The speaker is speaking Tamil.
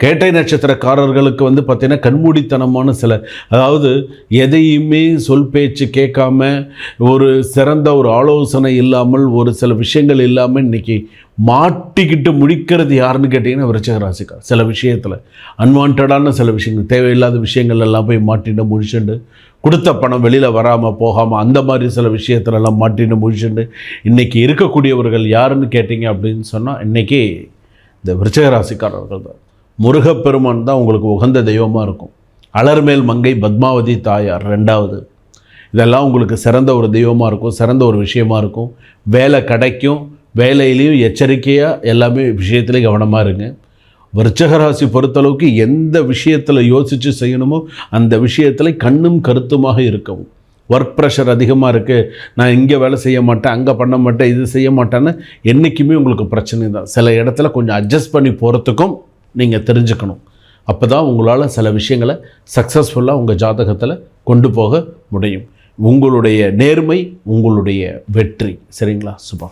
கேட்டை நட்சத்திரக்காரர்களுக்கு வந்து பார்த்திங்கன்னா கண்மூடித்தனமான சில அதாவது எதையுமே சொல் பேச்சு கேட்காம ஒரு சிறந்த ஒரு ஆலோசனை இல்லாமல் ஒரு சில விஷயங்கள் இல்லாமல் இன்னைக்கு மாட்டிக்கிட்டு முடிக்கிறது யாருன்னு கேட்டிங்கன்னா விருச்சகராசிக்கார். சில விஷயத்தில் அன்வான்டான சில விஷயங்கள் தேவையில்லாத விஷயங்கள் எல்லாம் போய் மாட்டிட்டு முடிச்சுண்டு கொடுத்த பணம் வெளியில் வராமல் போகாமல் அந்த மாதிரி சில விஷயத்துலலாம் மாட்டிட்டு முடிச்சுண்டு இன்றைக்கி இருக்கக்கூடியவர்கள் யாருன்னு கேட்டிங்க அப்படின்னு சொன்னால் இன்றைக்கி இந்த விருச்சகராசிக்காரர்கள் தான். முருகப்பெருமான் தான் உங்களுக்கு உகந்த தெய்வமாக இருக்கும். அலர்மேல் மங்கை பத்மாவதி தாயார் ரெண்டாவது. இதெல்லாம் உங்களுக்கு சிறந்த ஒரு தெய்வமாக இருக்கும் சிறந்த ஒரு விஷயமா இருக்கும். வேலை கிடைக்கும் வேலையிலையும் எச்சரிக்கையாக எல்லாமே விஷயத்துலேயும் கவனமாக இருங்க. விருச்சகராசி பொறுத்தளவுக்கு எந்த விஷயத்தில் யோசித்து செய்யணுமோ அந்த விஷயத்தில் கண்ணும் கருத்துமாக இருக்கவும். ஒர்க் ப்ரெஷர் அதிகமாக இருக்குது நான் இங்கே வேலை செய்ய மாட்டேன் அங்கே பண்ண மாட்டேன் இது செய்ய மாட்டேன்னு என்றைக்குமே உங்களுக்கு பிரச்சனை தான். சில இடத்துல கொஞ்சம் அட்ஜஸ்ட் பண்ணி போகிறதுக்கும் நீங்கள் தெரிஞ்சுக்கணும். அப்போ தான் உங்களால் சில விஷயங்களை சக்ஸஸ்ஃபுல்லாக உங்கள் ஜாதகத்தில் கொண்டு போக முடியும். உங்களுடைய நேர்மை உங்களுடைய வெற்றி. சரிங்களா சுபா?